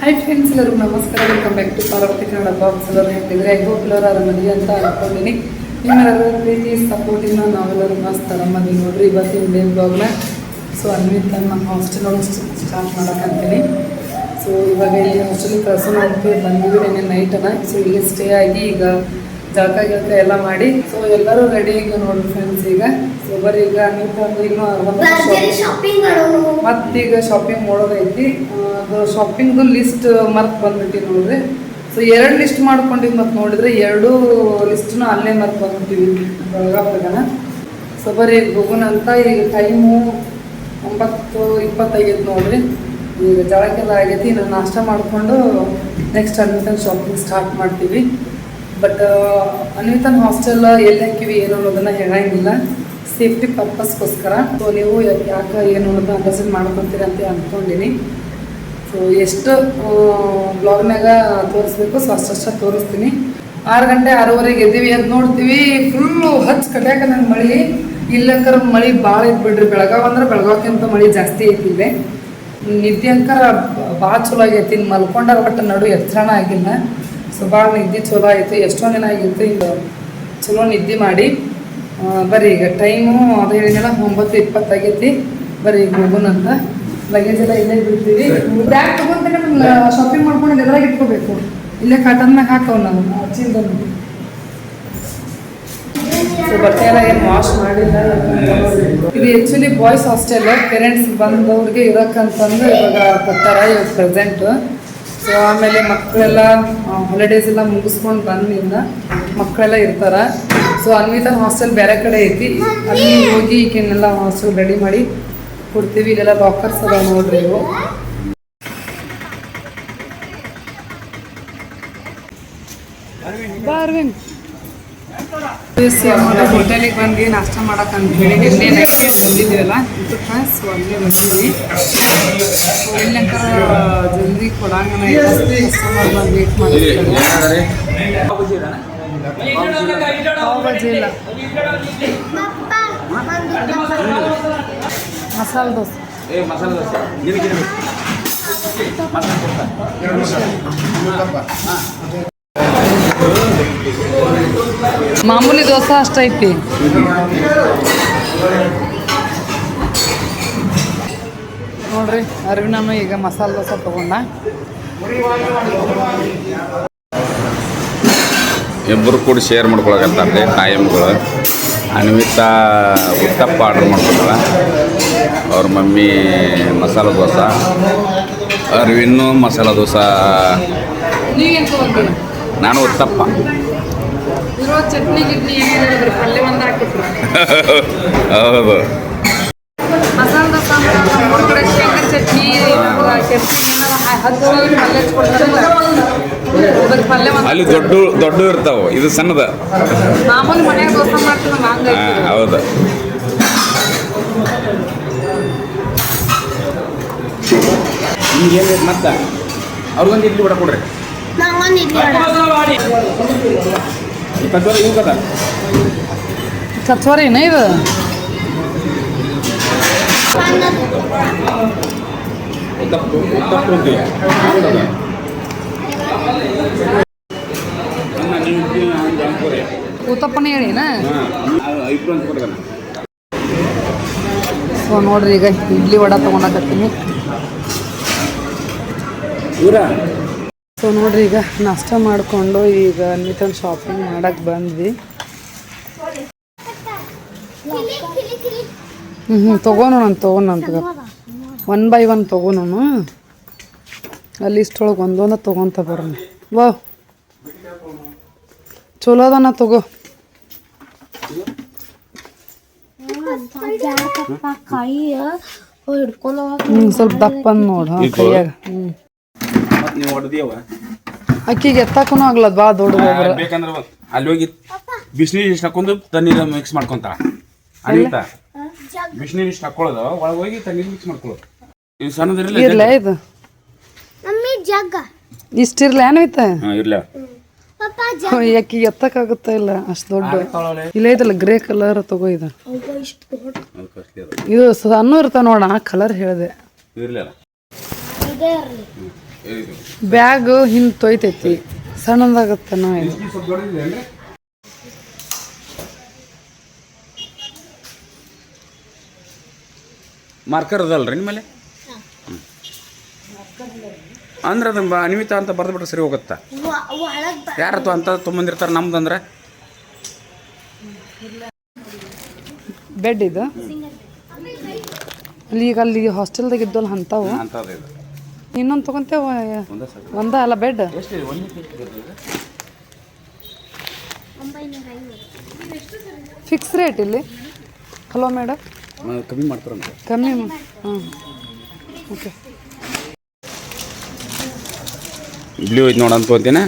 Hi friends ಎಲ್ಲರಿಗೂ ನಮಸ್ಕಾರ. Welcome back to Parvati Kannada box ಎಲ್ಲರೂ ಹೇಳ್ತಿದ್ರೆ ಐ ಹೋಪ್ ಎಲ್ಲರೂ ಅಂತ ಅನ್ಕೊಂಡಿನಿ. ನಿಮ್ಮೆಲ್ಲರ ಪ್ರೀತಿ ಸಪೋರ್ಟಿಂದ ನಾವೆಲ್ಲರೂ ಮಸ್ತ್ ಆರಾಮದಿ ನೋಡ್ರಿ. ಇವತ್ತಿನ ಡೇ ಬ್ಲಾಗ್ನ ಸೊ ಅನ್ವಿತ್ ನಮ್ಮ ಹಾಸ್ಟೆಲ್ ಒಳಗೆ ಸ್ಟಾರ್ಟ್ ಮಾಡೋಕ್ಕಂತೀನಿ ಸೊ ಇವಾಗ ಇಲ್ಲಿ ಹಾಸ್ಟೆಲ್ ಕಳ್ಸೋಣ ಅಂತ ಬಂದಿದ್ದೀವಿ ನೆನ್ನೆ ನೈಟ್ ಅನ್ನ ಸೊ ಇಲ್ಲಿ ಸ್ಟೇ ಆಗಿ ಈಗ ಜಳಕ ಗಿಳಕ ಎಲ್ಲ ಮಾಡಿ. ಸೊ ಎಲ್ಲರೂ ರೆಡಿ ಈಗ ನೋಡ್ರಿ ಫ್ರೆಂಡ್ಸ್ ಈಗ. ಸೊ ಬರೀ ಈಗ ನೀವು ಇನ್ನೂ ಮತ್ತೀಗ ಶಾಪಿಂಗ್ ಮಾಡೋದೈತಿ ಅದು ಶಾಪಿಂಗ್ದು ಲಿಸ್ಟ್ ಮರ್ತ್ ಬಂದ್ಬಿಟ್ಟಿ ನೋಡ್ರಿ. ಸೊ ಎರಡು ಲಿಸ್ಟ್ ಮಾಡ್ಕೊಂಡಿದ್ ಮತ್ತು ನೋಡಿದ್ರೆ ಎರಡು ಲಿಸ್ಟ್ನು ಅಲ್ಲೇ ಮರ್ತ್ ಬಂದ್ಬಿಟ್ಟಿವಿ ಬೆಳಗಾವ್ದಾಗನ ಸೊ ಬರೀ ಹೋಗೋಣ ಅಂತ ಈಗ ಟೈಮು ಒಂಬತ್ತು ಇಪ್ಪತ್ತೈದು ನೋಡ್ರಿ. ಈಗ ಜಳಕ್ಕೆಲ್ಲ ಆಗೈತಿ. ನಾನು ನಾಷ್ಟ ಮಾಡಿಕೊಂಡು ನೆಕ್ಸ್ಟ್ ಅನ್ವಿತನ್ ಶಾಪಿಂಗ್ ಸ್ಟಾರ್ಟ್ ಮಾಡ್ತೀವಿ. ಬಟ್ ಅನ್ವಿತನ್ ಹಾಸ್ಟೆಲ್ ಎಲ್ಲಿ ಹಾಕಿವಿ ಏನು ಅನ್ನೋದನ್ನ ಹೇಳಂಗಿಲ್ಲ. ಸೇಫ್ಟಿ ಪರ್ಪಸ್ಗೋಸ್ಕರ ಸೊ ನೀವು ಯಾಕೆ ಏನು ಅನ್ನೋದನ್ನ ಅಂಡರ್ಸ್ಟ್ಯಾಂಡ್ ಮಾಡ್ಕೊತೀರ ಅಂತ ಅಂದ್ಕೊಂಡಿನಿ ಸೊ ಎಷ್ಟು ಬ್ಲಾಗ್ನಾಗ ತೋರಿಸ್ಬೇಕು ಸೊ ಅಷ್ಟು ತೋರಿಸ್ತೀನಿ. ಆರು ಗಂಟೆ ಆರೂವರೆಗೆ ಎದ್ದೀವಿ. ಅಂತ ನೋಡ್ತೀವಿ ಫುಲ್ಲು ಹಚ್ ಕಟ್ಯಾಕ ನಂಗೆ ಮಳೆ. ಇಲ್ಲಂಕರ ಮಳೆ ಭಾಳ ಇತ್ತು ಬಿಡ್ರಿ. ಬೆಳಗಾವ್ ಅಂದ್ರೆ ಬೆಳಗಾವ್ಕಿಂತ ಮಳೆ ಜಾಸ್ತಿ ಐತಿ ಇಲ್ಲೇ. ನಿದ್ದೆ ಅಂಕರ ಭಾಳ ಚಲೋ ಆಗೈತಿ. ಮಲ್ಕೊಂಡಾರ ಒಟ್ಟು ನಡು ಎಚ್ಚರಣ ಆಗಿಲ್ಲ. ಸೊ ಭಾಳ ನಿದ್ದೆ ಚಲೋ ಆಯಿತು ಎಷ್ಟೊಂದು ದಿನ ಆಗಿತ್ತು ಈಗ ಚಲೋ ನಿದ್ದೆ ಮಾಡಿ. ಬರೀ ಬರ್ರಿ ಈಗ ಟೈಮು ಅದು ಹೇಳಿದ್ನಲ್ಲ ಒಂಬತ್ತು ಇಪ್ಪತ್ತಾಗೈತಿ ಬರ್ರಿ ಈಗ ಹೋಗೋಣ ಅಂತ. ಲಗೇಜ್ ಎಲ್ಲ ಇಲ್ಲೇ ಬಿಡ್ತೀವಿ ಬ್ಯಾಗ್ ನಮ್ಗೆ ಶಾಪಿಂಗ್ ಮಾಡ್ಕೊಂಡು ಎದ್ರಾಗ ಇಟ್ಕೋಬೇಕು. ಇಲ್ಲೇ ಕಾಟನ್ ಮ್ಯಾಗ ಹಾಕವ್ ನಾವು. ಅಚ್ಚಿಂದ ಸೊ ಬಟ್ಟೆ ಎಲ್ಲ ಏನು ವಾಶ್ ಮಾಡಿಲ್ಲ. ಇದು ಆ್ಯಕ್ಚುಲಿ ಬಾಯ್ಸ್ ಹಾಸ್ಟೆಲ್ ಪೇರೆಂಟ್ಸ್ ಬಂದವ್ರಿಗೆ ಇರೋಕ್ಕಂತಂದು ಇವಾಗ ಕೊಟ್ಟಾರ ಇವಾಗ ಪ್ರೆಸೆಂಟ್ ಸೊ ಆಮೇಲೆ ಮಕ್ಕಳೆಲ್ಲ ಹಾಲಿಡೇಸ್ ಎಲ್ಲ ಮುಗಿಸ್ಕೊಂಡು ಬಂದಿಂದ ಮಕ್ಕಳೆಲ್ಲ ಇರ್ತಾರ. ಸೊ ಅನ್ವಿತ ಹಾಸ್ಟೆಲ್ ಬೇರೆ ಕಡೆ ಐತಿ. ಅಲ್ಲಿ ಹೋಗಿ ಈಗಿನೆಲ್ಲ ಹಾಸ್ಟೆಲ್ ರೆಡಿ ಮಾಡಿ ಕೊಡ್ತೀವಿ. ಇಲ್ಲೆಲ್ಲ ಲಾಕರ್ಸ್ ಅದಾವ ನೋಡ್ರಿ ಇವು. ಅರವಿಂದ್. ಹೋಟೆಲಿಗೆ ಬಂದು ನಾಷ್ಟ ಮಾಡಕ್ಕೆ ಅಂತ ಹೇಳಿ ನಿನ್ನೆ ನೈಟ್ ಬಂದಿದ್ದೀವಲ್ಲ? ಇದು ಫ್ರೆಂಡ್ಸ್ ಒಳ್ಳೆ ಬಂದಿದ್ವಿ ಸೊ ಇಲ್ಲಂಕರ ಜಲ್ದಿ ಕೊಡಂಗನ ಕಸ್ಟಮರ್ ಬಂದು ವೇಟ್ ಮಾಡ್ತಾರೆ ಪಾವ್ ಇಲ್ಲ. ಮಸಾಲೆ ದೋಸೆ. ಏ ಮಸಾಲೆ ದೋಸೆ. ನಿನಗೆ ಮಸಾಲೆ ದೋಸೆ ಮಾಮೂಲಿ ದೋಸೆ ಅಷ್ಟೈತಿ ನೋಡ್ರಿ ಅರವಿನಮ್ಮ ಈಗ ಮಸಾಲೆ ದೋಸೆ ತಗೊಂಡ. ಇಬ್ಬರು ಕೂಡ ಶೇರ್ ಮಾಡ್ಕೊಳಕಂತಾರೆ ಟೈಮ್ಗಳು ಅನ್ವಿತಾ ಉತ್ತಪ್ಪ ಆರ್ಡ್ರ್ ಮಾಡ್ಕೊಂಡ ಅವ್ರ ಮಮ್ಮಿ ಮಸಾಲೆ ದೋಸೆ. ಅರ್ವಿನ್ನು ಮಸಾಲೆ ದೋಸೆ. ನಾನು ಉತ್ತಪ್ಪ. ಚಟ್ನಿ ಗಿಟ್ನಿ ಪಲ್ಯ ಒಂದು ಹಾಕಿಟ್ರು ಹೌದು. ಮಸಾಲೆ ದೋಸೆ ಅಂದ್ರೆ ನಮ್ಮೂರ್ ಕಡೆ ಶೇಂಗಾ ಚಟ್ನಿ ಚಟ್ನಿ ಏನಾರ ಹಚ್ಚಿ ಪಲ್ಯ ಹಚ್ಕೊಡ್ತಾರಲ್ಲ. ಪಲ್ಯ ಒಂದು ಅಲ್ಲಿ ದೊಡ್ಡ ದೊಡ್ಡ ಇರ್ತಾವ ಇದು ಸಣ್ಣದ. ಮಾಮೂಲಿ ಮನ್ಯಾಗ ದೋಸೆ ಮಾಡ್ತೀವಿ ಹೌದು. ಮತ್ತೆ? ಅವ್ರಿಗೊಂದು ಇಡ್ಲಿ ಬಿಡ ಕೊಡ್ರಿ. ನಂಗೊಂದು ಇಡ್ಲಿ ಇಪ್ಪತ್ತು ಇವು ಕದ ಇದು? ಹೇಳಿನ ಅಂತ ಕೊಡ್ತಾನೆ ಸೊ ನೋಡ್ರಿ ಈಗ ಇಡ್ಲಿ ವಡ ತೊಗೊಂಡಾಕತ್ತೀನಿ. ಇವರ ಸೊ ನೋಡ್ರಿ, ಈಗ ನಾಷ್ಟ ಮಾಡಿಕೊಂಡು ಈಗ ನಿತನ್ ಶಾಪಿಂಗ್ ಮಾಡಕ್ಕೆ ಬಂದ್ವಿ. ಹ್ಞೂ ಹ್ಞೂ ತೊಗೋಣ ಅಂತ ಒನ್ ಬೈ ಒನ್ ತೊಗೋಣ ಅಲ್ಲಿ ಇಷ್ಟೊಳಗೆ ಒಂದೊಂದು ತೊಗೊತ ಬರೋಣ. ವಾ. ಚಲೋ ಅದನ್ನ ತಗೋ. ಸ್ವಲ್ಪ ದಪ್ಪ ನೋಡು ಕೈಯಾಗ. ಹ್ಞೂ ಅಕ್ಕಿಗೆ ಎತ್ತಕ್ಕೂ ಆಗಲ್ಲ ಬಾ ದೊಡ್ಡ ಬೇಕಂದ್ರೆ ಒಂದ್- ಅಲ್ಲಿ ಹೋಗಿ ಬಿಸಿನೀರು ಇಷ್ಟು ಹಾಕೊಂಡು ತಣ್ಣೀರು ಮಿಕ್ಸ್ ಮಾಡ್ಕೊಂತಾರ ಅನಿತಾ ಬಿಸಿನೀರು ಇಷ್ಟು ಹಾಕೊಳ್ಳೋದು ಒಳಗೆ ಹೋಗಿ ತಣ್ಣೀರು ಮಿಕ್ಸ್ ಮಾಡ್ಕೊಳ್ಳೋದು. ಇವು ಸಣ್ಣದಿರಲಿ ಇರ್ಲ ಇದು? ಮಮ್ಮಿ ಜಗ್ಗ. ಇಷ್ಟಿರ್ಲ ಏನಾಯ್ತ ಹಾಂ ಇರ್ಲಿ. ಪಪ್ಪ ಜಗ್ಗ. ಅಕ್ಕಿಗೆ ಎತ್ತಕ್ಕಾಗುತ್ತಾ ಇಲ್ಲ? ಅಷ್ಟು ದೊಡ್ಡ. ಇಲ್ಲ ಐತಲ್ಲ ಗ್ರೇ ಕಲರ್ ತಗೋ ಇದು. ಅದು ಕಾಸ್ಟ್ಲಿ ಅದು. ಇದು ಸಣ್ಣ ಇರ್ತಾವ ನೋಡ ಆ ಕಲರ್ ಹೇಳಿದೆ. ಇರ್ಲಿಲ್ಲ ಇದೇ ಇರಲಿ. ಇದು ಬ್ಯಾಗ್ ಹಿಂದೆ ತೊಯ್ತೈತಿ. ಸಣ್ಣದಾಗತ್ತ ನಾವು ಅಂದ್ರೆ ಮಾರ್ಕರ್ ಅದಲ್ರಿ ನಿಮ್ಮಲ್ಲಿ. ಅಂದ್ರೆ ಅದು ಅನಿಮಿತ ಅಂತ ಬರೆದ್ಬಿಟ್ರೆ ಸರಿ ಹೋಗುತ್ತಾ? ಯಾರು ಯಾರತ್ತು ಅಂತ ನಮ್ದು ನಮ್ದಂದ್ರೆ ಬೆಡ್ ಇದು. ಅಲ್ಲಿ ಈಗ ಅಲ್ಲಿ ಹಾಸ್ಟೆಲ್ದಾಗ ಇದ್ದಲ್ಲ ಇದು. ಇನ್ನೊಂದು ತಗೊಂತೇವ ಒಂದೇ ಅಲ್ಲ ಬೆಡ್ ಎಷ್ಟು ಒಂದು ಫಿಕ್ಸ್ ರೇಟ್ ಇಲ್ಲಿ. ಹಲೋ ಮೇಡಮ್ ಕಮ್ಮಿ ಮಾಡ್ತಾರಂತೆ ಕಮ್ಮಿ ಹಾಂ. ಓಕೆ ಬ್ಲೂ ಇದು ನೋಡ ಅಂತ ಅಂತೀನ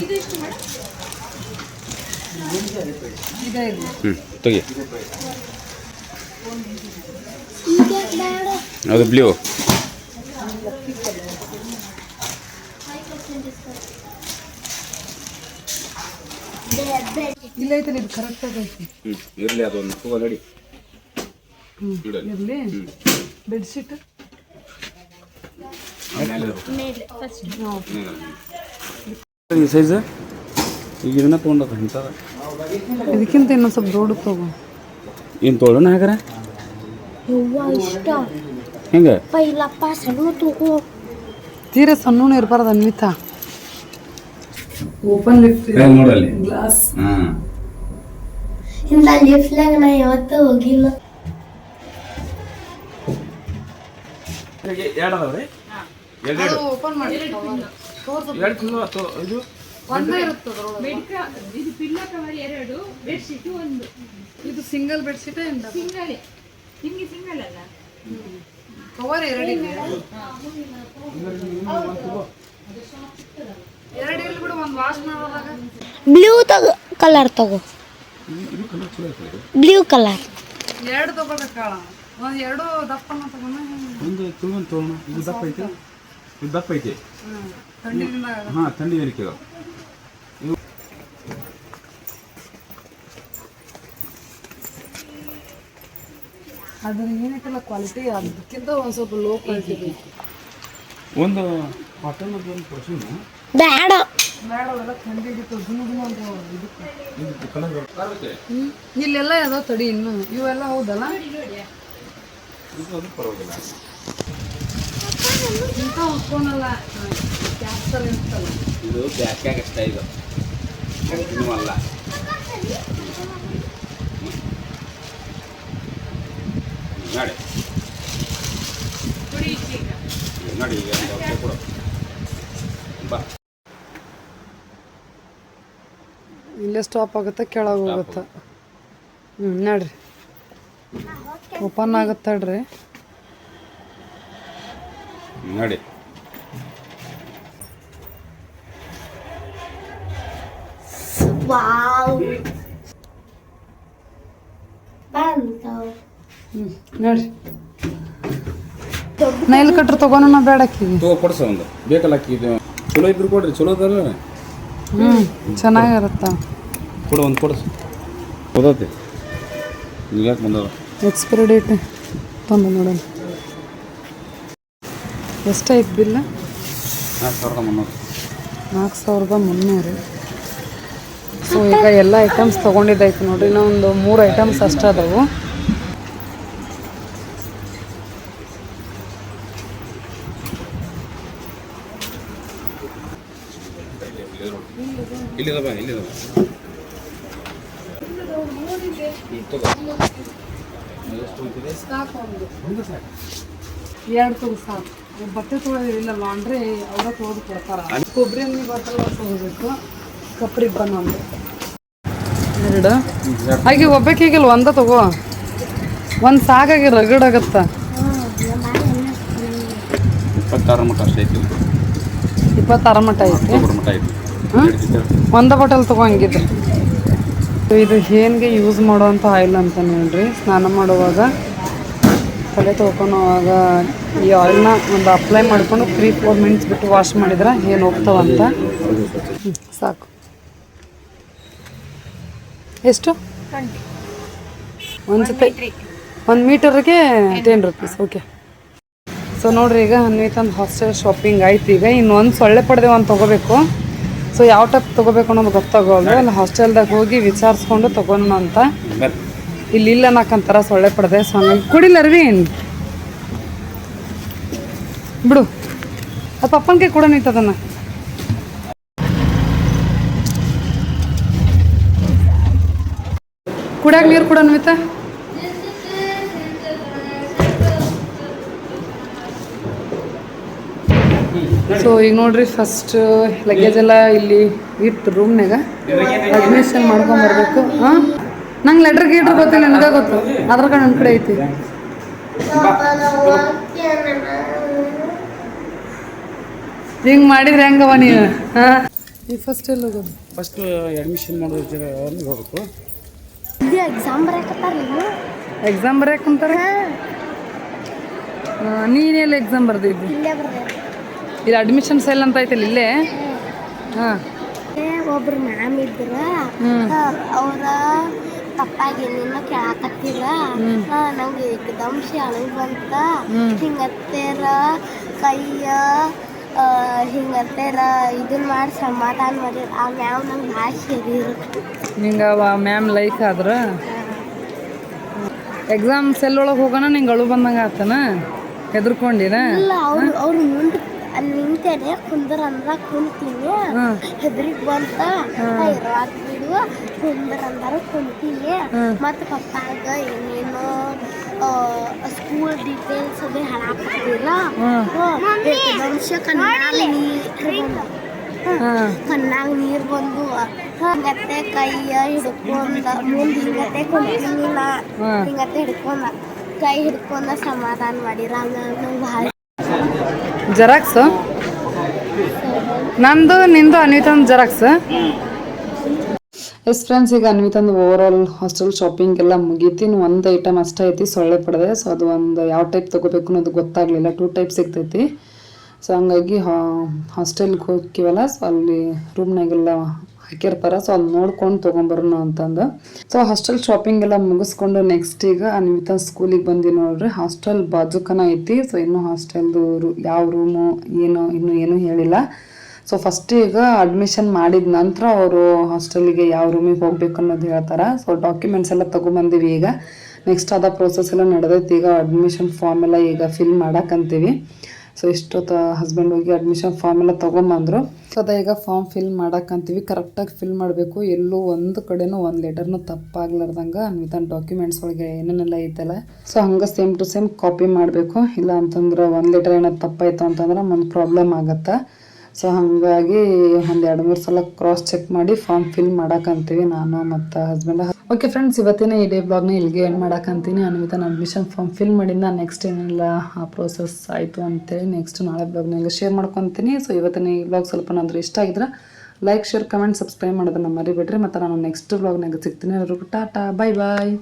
ಇದು ಹ್ಞೂ ತೆಗಿ ಅದು ಬ್ಲೂ. ಇಲ್ಲ ಐತಲ್ಲ ಇದು ಕರೆಕ್ಟ್ ಆಗೈತಿ. ಇರಲಿ ಅದೊಂದು ತಗೋ ನಡಿ ಇರಲಿ. ಬೆಡ್ಶೀಟ್. ಈ ಸೈಜ್ ಈಗ ಇದನ್ನ ತೊಗೊಂಡದ ಇಂಥದ. ಇದಕ್ಕಿಂತ ಇನ್ನೊಂದು ಸ್ವಲ್ಪ ದೊಡ್ಡ ತಗೋ. ಏನು ತೊಗೊಳ್ಳೋಣ ಹಾಗಾರ ಹೆಂಗೆ? ತೀರಾ ಸಣ್ಣ ತಗೋ. ತೀರ ಸಣ್ಣೂ ಇರಬಾರ್ದು ಅನ್ವಿತಾ. ಓಪನ್ ಲಿಫ್ಟ್ ನೋಡಲ್ಲಿ? ಗ್ಲಾಸ್ ಹಾಂ. ಇಂಥ ಲಿಫ್ಟ್ನಾಗ ನಾ ಯಾವತ್ತೂ ಹೋಗಿಲ್ಲ. ಎರಡು ಅದಾವ್ರಿ ಎರಡು ಓಪನ್ ಮಾಡಿ. ಎರಡು ಅಥವಾ ಇದು? ಒಂದೇ ಇರುತ್ತೆ ಇದು ಪಿಲ್ಲೋ ಕವರ್ ಎರಡು ಬೆಡ್ಶೀಟ್ ಒಂದು. ಇದು ಸಿಂಗಲ್ ಬೆಡ್ಶೀಟ್ ಸಿಂಗಲ್ ನಿಮ್ಗೆ ಸಿಂಗಲ್ ಅಲ್ಲ? ಕವರ್ ಎರಡಿದೆ ಎರಡು ಇಲ್ಲಿ ಬಿಡು ಒಂದು ವಾಶ್ ಮಾಡೋದಾಗ ಬ್ಲೂ ತಗೋ ಕಲರ್ ತಗೋ. Blue colour. ಎರಡು ಒಂದು ಎರಡು ದಪ್ಪನ ತಗೋಣ ಒಂದು ಇದು ದಪ್ಪ ಐತೆ? ಇದು ದಪ್ಪ ಐತಿ? ಹಾಂ ಥಂಡಿ ಅದ್ರ ಏನಕ್ಕೆಲ್ಲ ಕ್ವಾಲಿಟಿ ಅದಕ್ಕಿಂತ ಒಂದು ಸ್ವಲ್ಪ ಲೋ ಕ್ವಾಲಿಟಿ ಬೇಕು. ಒಂದು ಕಾಟನ್ ಒಂದು ಪರ್ಸನ್ ಬೇಡ. ಇಲ್ಲೆಲ್ಲ ಯಾವ್ದೋ ತಡಿ ಇನ್ನು. ಇವೆಲ್ಲ ಹೌದಲ್ಲ? ಅದು ಪರವಾಗಿಲ್ಲ ಇಂಥ ಉಟ್ಕೊಳಲ್ಲ ಕ್ಯಾಪ್ಸಲ್ ಇರ್ತಲ್ಲ ಇದು ಬ್ಯಾಕ್ಯಾಗ ಅಷ್ಟೇ ಇದು. ಅಲ್ಲ. ನೋಡಿ. ನೋಡಿ ಈಗ ಒಂದು ಔಷಧಿ ಕೊಡು. ಬಾ. ಇಲ್ಲೇ ಸ್ಟಾಪ್ ಆಗುತ್ತೆ ಕೆಳಗೆ ಹೋಗುತ್ತೆ. ಹ್ಞೂ ನೋಡ್ರಿ. ಓಪನ್ ಆಗುತ್ತೆ ತಡ್ರಿ ನೋಡಿ. ನೋಡ್ರಿ. ನೈಲ್ ಕಟ್ರ್ ತಗೋಣ ಬೇಡ ಅಕ್ಕಿ ಕೊಡ್ಸ ಒಂದು. ಬೇಕಲ್ಲ ಅಕ್ಕಿ ಇದು? ಚಲೋ ಇದ್ರು ಕೊಡ್ರಿ ಚಲೋ ಅದಲ್ಲ ಹ್ಞೂ ಚೆನ್ನಾಗಿರುತ್ತ. ಕೊಡು ಒಂದು ಕೊಡು. ಓದತ್ತೆ ಯಾಕೆ ಬಂದದ ಎಕ್ಸ್ಪೈರಿ ಡೇಟ್ ತಂದು ನೋಡೋಣ. ಎಷ್ಟಾಯ್ತು ಬಿಲ್ಲ ನಾಲ್ಕು ಸಾವಿರದ ಮುನ್ನೂರು. ನಾಲ್ಕು ಸಾವಿರದ ಮುನ್ನೂರು. ಸೊ ಈಗ ಎಲ್ಲ ಐಟಮ್ಸ್ ತೊಗೊಂಡಿದ್ದಾಯ್ತು ನೋಡಿ ಇನ್ನೊಂದು ಮೂರು ಐಟಮ್ಸ್ ಅಷ್ಟೇ ಅದಾವು. ಎರಡು ತೊಗೊ ಸಾಕು. ಬಟ್ಟೆ ತೊಗೊಳೋದಿಲ್ಲ ಲಾಂಡ್ರಿ ಅವರ ತೊಳೆದು ಕೊಡ್ತಾರ. ಕೊಬ್ಬರಿ ಎಣ್ಣೆ ಬರ್ತಲ್ಲ ತೊಗೋಬೇಕು ಬನ್ ಒಂದು ಎರಡು. ಹಾಗೆ ಒಬ್ಬಕ್ಕೀಗಿಲ್ಲ ಒಂದ ತಗೋ. ಒಂದು ಸಾಕಾಗಿ ರಗಡ್ ಆಗತ್ತ. ಇಪ್ಪತ್ತಾರು ಮಟ್ಟ ಅಷ್ಟೇ ಐತಿ. ಇಪ್ಪತ್ತಾರು ಮಟ್ಟ ಐತಿ. ಮಟ್ಟ ಐತಿ. ಒಂದ ಬಾಟಲ್ ತಗೋ ಹಂಗಿದ್ರೆ. ಇದು ಏನ್ಗೆ ಯೂಸ್ ಮಾಡುವಂತ ಆಯಿಲ್ ಅಂತ ನೋಡ್ರಿ ಸ್ನಾನ ಮಾಡುವಾಗ ತಲೆ ತೊಗೊಳೋವಾಗ ಈ ಆಯಿಲ್ನ ಒಂದು ಅಪ್ಲೈ ಮಾಡ್ಕೊಂಡು ತ್ರೀ ಫೋರ್ ಮಿನಿಟ್ಸ್ ಬಿಟ್ಟು ವಾಶ್ ಮಾಡಿದ್ರೆ ಏನು ಹೋಗ್ತಾವಂತ ಸಾಕು. ಎಷ್ಟು? ಒಂದು ಜೊತೆ ಒಂದು ಮೀಟರ್ಗೆ ಟೆನ್ ರುಪೀಸ್ ಓಕೆ ಸೊ ನೋಡ್ರಿ ಈಗ ಅನ್ವಿತಂದು ಹಾಸ್ಟೆಲ್ ಶಾಪಿಂಗ್ ಆಯ್ತು ಈಗ. ಇನ್ನೊಂದು ಸೊಳ್ಳೆ ಪಡೆದೆ ಒಂದು ತೊಗೋಬೇಕು. ಸೊ ಯಾವ ಟೈಪ್ ತೊಗೋಬೇಕು ಅನ್ನೋದು ಗೊತ್ತಾಗೋದು ಅಲ್ಲಿ ಹಾಸ್ಟೆಲ್ದಾಗ ಹೋಗಿ ವಿಚಾರಿಸ್ಕೊಂಡು ತೊಗೊಂಡು ಅಂತ. ಇಲ್ಲಿ ಇಲ್ಲ ನಾಕಂತಾರ ಸೊಳ್ಳೆ ಪಡೆದೆ. ಸೊ ಹಂಗಾಗಿ ಕುಡಿಲ್ಲ ಅರ್ವಿನ್ ಬಿಡು. ಅದು ಪಪ್ಪನಿಗೆ ಕೂಡ ನಿಂತದನ್ನ ಕುಡಿಯಾಗ ನೀರು ಕೂಡ ಅನ್ವಿತಾ ಸೊ ಈಗ ನೋಡ್ರಿ ಫಸ್ಟ್ ಲಗೇಜ್ ಎಲ್ಲ ಇಲ್ಲಿ ಇಟ್ಟು ರೂಮ್ನಾಗ ಅಡ್ಮಿಷನ್ ಮಾಡ್ಕೊಂಡ್ ಬರ್ಬೇಕು. ಹಾಂ? ನಂಗೆ ಲೆಟ್ರ್ ಗೀಟ್ರ್ ಗೊತ್ತಿಲ್ಲ ನನಗೆ ಗೊತ್ತು. ಆಧಾರ್ ಕಾರ್ಡ್ ನನ್ನ ಕಡೆ ಐತಿ. ಹಿಂಗೆ ಮಾಡಿದ್ರೆ ಹೆಂಗವ ನೀನು? ಹಾಂ? ಈ ಫಸ್ಟ್ ಎಲ್ಲ ಹೋಗೋದು? ಫಸ್ಟ್ ಅಡ್ಮಿಷನ್ ಮಾಡೋ ಜಾಗ ಹೋಗ್ಬೇಕು ಇದು ಎಕ್ಸಾಮ್ ಬರಕತ್ತಾರ ನೀವು ಎಕ್ಸಾಮ್ ಬರೆಯಕ್ಕಂತಾರೆ ನೀನೆಲ್ಲ ಎಕ್ಸಾಮ್ ಬರ್ದಿದ್ದು? ಇಲ್ಲೇ ಅಡ್ಮಿಷನ್ ಸೆಲ್ ಅಂತ ಐತೆ ಇಲ್ಲೇ? ಹಾಂ. ಒಬ್ರು ಮ್ಯಾಮ್ ಇದ್ರ. ಅವ್ರ ತಪ್ಪಾಗಿ ಏನೇನೋ ಕೇಳಾಕತ್ತಿರ ನಂಗೆ ಏಕದಮ್ ಶಾಲೆ ಬಂತ. ಹಿಂಗತ್ತೇರ ಕೈಯ ಹಿಂಗತ್ತೇರ ಇದನ್ನ ಮಾಡಿ ಸಮಾಧಾನ ಮಾಡಿ. ಆ ಮ್ಯಾಮ್ ನಂಗೆ ಭಾಳ ಸರಿ ನಿಂಗೆ ಅವ ಮ್ಯಾಮ್ ಲೈಕ್ ಆದ್ರೆ? ಎಕ್ಸಾಮ್ ಸೆಲ್ ಒಳಗೆ ಹೋಗೋಣ ನಿಂಗೆ ಅಳು ಬಂದಂಗೆ ಆತನ ಹೆದರ್ಕೊಂಡಿನ? ಇಲ್ಲ ಅವ್ರು ಅವ್ರು ಮುಂದೆ ಅಲ್ಲಿ ನಿಂತೇನೆ ಕುಂದ್ರ ಅಂದ್ರ ಕುಂತೀನಿ ಹೆದ್ರಿಗ್ ಬಂತ ಇರಾಕ್ ಬಿಡು ಕುಂದ್ರ ಅಂದ್ರ ಕುಂತೀನಿ ಮತ್ತ ಪಪ್ಪಾಗ ಏನೇನೋ ಸ್ಕೂಲ್ ಡೀಟೇಲ್ಸ್ ಅದೇ ಹೇಳಾಕತ್ತಿಲ್ಲ ಮನುಷ್ಯ ಕಣ್ಣಾಗ ನೀರು ಕಣ್ಣಾಗ ನೀರು ಬಂದು ಹಂಗತ್ತೆ ಕೈಯ ಹಿಡ್ಕೊಂಡ ಮುಂದೆ ಹಿಂಗತ್ತೆ ಕುಂತೀನಿ ನಾ ಹಾಂ. ಹಿಂಗತ್ತೆ ಹಿಡ್ಕೊಂಡ ಕೈ ಹಿಡ್ಕೊಂಡ ಸಮಾಧಾನ ಮಾಡಿರ. ಹಂಗ ನಂಗೆ ಭಾಳ ಜೆರಾಕ್ಸ್ ನಂದು, ನಿಂದು, ಅನ್ವಿತಂದು ಜೆರಾಕ್ಸ್ ಎಸ್ ಫ್ರೆಂಡ್ಸ್ ಈಗ ಅನ್ವಿತಂದು ಓವರ್ ಆಲ್ ಹಾಸ್ಟೆಲ್ ಶಾಪಿಂಗ್ ಎಲ್ಲ ಮುಗೀತಿ. ಒಂದು ಐಟಮ್ ಅಷ್ಟೇ ಐತಿ, ಸೊಳ್ಳೆ ಪಡೆದೆ. ಸೊ ಅದು ಒಂದು ಯಾವ ಟೈಪ್ ತೊಗೋಬೇಕು ಅನ್ನೋದು ಗೊತ್ತಾಗಲಿಲ್ಲ. ಟೂ ಟೈಪ್ ಸಿಗ್ತೈತಿ. ಸೊ ಹಂಗಾಗಿ ಹಾಸ್ಟೆಲ್ಗೆ ಹೋಗ್ತೀವಲ್ಲ. ಸೊ ಅಲ್ಲಿ ರೂಮ್ನಾಗೆಲ್ಲ ಹಾಕಿರ್ತಾರೆ ಸೊ ಅಲ್ಲಿ ನೋಡ್ಕೊಂಡು ತೊಗೊಂಬರೋಣ ಅಂತಂದು. ಸೊ ಹಾಸ್ಟೆಲ್ ಶಾಪಿಂಗ್ ಎಲ್ಲ ಮುಗಿಸ್ಕೊಂಡು ನೆಕ್ಸ್ಟ್ ಈಗ ಅನ್ವಿತಾ ಸ್ಕೂಲಿಗೆ ಬಂದಿ ನೋಡ್ರಿ. ಹಾಸ್ಟೆಲ್ ಬಾಜುಕನ ಐತಿ. ಸೊ ಇನ್ನೂ ಹಾಸ್ಟೆಲ್ದು ಯಾವ ರೂಮು ಏನು, ಇನ್ನೂ ಏನೂ ಹೇಳಿಲ್ಲ. ಸೊ ಫಸ್ಟ್ ಈಗ ಅಡ್ಮಿಷನ್ ಮಾಡಿದ ನಂತರ ಅವರು ಹಾಸ್ಟೆಲಿಗೆ ಯಾವ ರೂಮಿಗೆ ಹೋಗ್ಬೇಕು ಅನ್ನೋದು ಹೇಳ್ತಾರೆ. ಸೊ ಡಾಕ್ಯುಮೆಂಟ್ಸ್ ಎಲ್ಲ ತೊಗೊಂಬಂದಿವಿ ಈಗ. ನೆಕ್ಸ್ಟ್ ಅದ ಪ್ರೋಸೆಸ್ ಎಲ್ಲ ನಡೆದೈತಿ. ಈಗ ಅಡ್ಮಿಷನ್ ಫಾರ್ಮ್ ಎಲ್ಲ ಈಗ ಫಿಲ್ ಮಾಡಕ್ಕಂತೀವಿ ಸೊ ಇಷ್ಟೊತ್ತು ಹಸ್ಬೆಂಡ್ ಹೋಗಿ ಅಡ್ಮಿಷನ್ ಫಾರ್ಮ್ ಎಲ್ಲ ತೊಗೊಂಬಂದ್ರು. ಸೊ ಅದ ಈಗ ಫಾರ್ಮ್ ಫಿಲ್ ಮಾಡಕ್ಕಂತೀವಿ ಕರೆಕ್ಟಾಗಿ ಫಿಲ್ ಮಾಡಬೇಕು. ಎಲ್ಲೂ ಒಂದು ಕಡೆನೂ ಒಂದು ಲೆಟರ್ನು ತಪ್ಪಾಗ್ಲಾರ್ದಂಗ ಅನ್ವಿತನ್ ಡಾಕ್ಯುಮೆಂಟ್ಸ್ ಒಳಗೆ ಏನೇನೆಲ್ಲ ಐತಲ್ಲ. ಸೊ ಹಂಗೆ ಸೇಮ್ ಟು ಸೇಮ್ ಕಾಪಿ ಮಾಡಬೇಕು. ಇಲ್ಲ ಅಂತಂದ್ರೆ ಒಂದು ಲೆಟರ್ ಏನಾದ್ರು ತಪ್ಪಾಯ್ತು ಅಂತಂದ್ರೆ ಒಂದು ಪ್ರಾಬ್ಲಮ್ ಆಗತ್ತೆ. ಸೊ ಹಾಗಾಗಿ ಒಂದು ಎರಡು, ಮೂರು ಸಲ ಕ್ರಾಸ್ ಚೆಕ್ ಮಾಡಿ ಫಾರ್ಮ್ ಫಿಲ್ ಮಾಡಕ್ಕಂತೀವಿ ನಾನು ಮತ್ತು ಹಸ್ಬೆಂಡ್ ಓಕೆ ಫ್ರೆಂಡ್ಸ್ ಇವತ್ತಿನ ಈ ಡೇ ಬ್ಲಾಗ್ನ ಇಲ್ಲಿಗೆ ಏನು ಮಾಡಾಕಂತೀನಿ. ಅನ್ವಿತ ನಾನು ಅಡ್ಮಿಷನ್ ಫಾರ್ಮ್ ಫಿಲ್ ಮಾಡಿದ ನೆಕ್ಸ್ಟ್ ಏನೆಲ್ಲ ಆ ಪ್ರೋಸೆಸ್ ಆಯಿತು ಅಂತೇಳಿ ನೆಕ್ಸ್ಟ್ ನಾಳೆ ಬ್ಲಾಗ್ನಾಗ ಶೇರ್ ಮಾಡ್ಕೊತೀನಿ. ಸೊ ಇವತ್ತಿನ ಈ ಬ್ಲಾಗ್ ಸ್ವಲ್ಪ ನಂದ್ರೆ ಇಷ್ಟ ಆಗಿದ್ರೆ ಲೈಕ್ ಶೇರ್ ಕಮೆಂಟ್ ಸಬ್ಸ್ಕ್ರೈಬ್ ಮಾಡೋದನ್ನ ಮರಿಬೇಡ್ರಿ. ಮತ್ತು ನಾನು ನೆಕ್ಸ್ಟ್ ಬ್ಲಾಗ್ನಾಗ ಸಿಗ್ತೀನಿ. ಎಲ್ಲರಿಗೂ ಟಾಟಾ ಬಾಯ್ ಬಾಯ್